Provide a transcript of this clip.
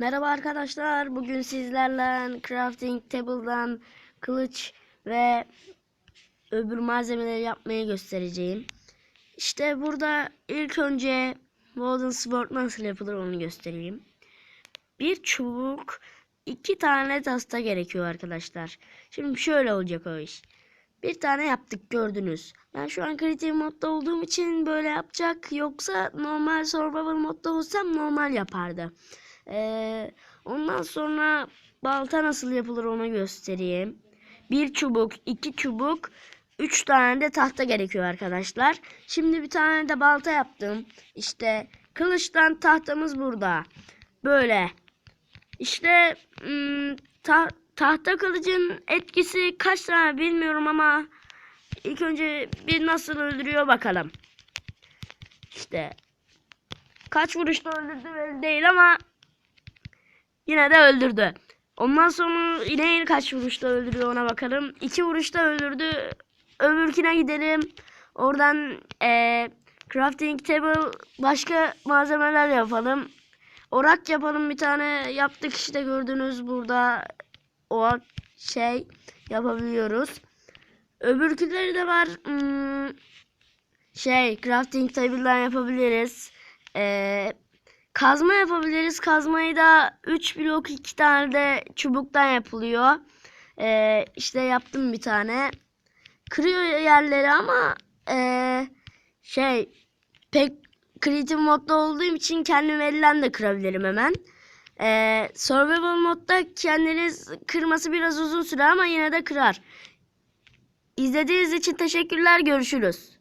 Merhaba arkadaşlar. Bugün sizlerle crafting table'dan kılıç ve öbür malzemeleri yapmayı göstereceğim. İşte burada ilk önce Golden Sword nasıl yapılır onu göstereyim. Bir çubuk, iki tane tasta gerekiyor arkadaşlar. Şimdi şöyle olacak o iş. Bir tane yaptık gördünüz. Ben şu an creative modda olduğum için böyle yapacak. Yoksa normal survival modda olsam normal yapardı. Ee, ondan sonra balta nasıl yapılır onu göstereyim. Bir çubuk, iki çubuk, üç tane de tahta gerekiyor arkadaşlar. Şimdi bir tane de balta yaptım. İşte kılıçtan tahtamız burada. Böyle. İşte hmm, ta- tahta kılıcın etkisi kaç tane bilmiyorum ama ilk önce bir nasıl öldürüyor bakalım. İşte kaç vuruşta öldürdü belli değil ama yine de öldürdü. Ondan sonra yine kaç vuruşta öldürüyor ona bakalım. İki vuruşta öldürdü. Öbürküne gidelim. Oradan eee, crafting table başka malzemeler yapalım. Orak yapalım bir tane yaptık işte gördünüz burada o şey yapabiliyoruz. Öbürküleri de var. Hmm, şey crafting table'dan yapabiliriz. Ee, kazma yapabiliriz. Kazmayı da 3 blok 2 tane de çubuktan yapılıyor. Ee, işte yaptım bir tane. Kırıyor yerleri ama ee, şey pek creative modda olduğum için kendim elden de kırabilirim hemen. Ee, survival modda kendiniz kırması biraz uzun sürer ama yine de kırar. İzlediğiniz için teşekkürler. Görüşürüz.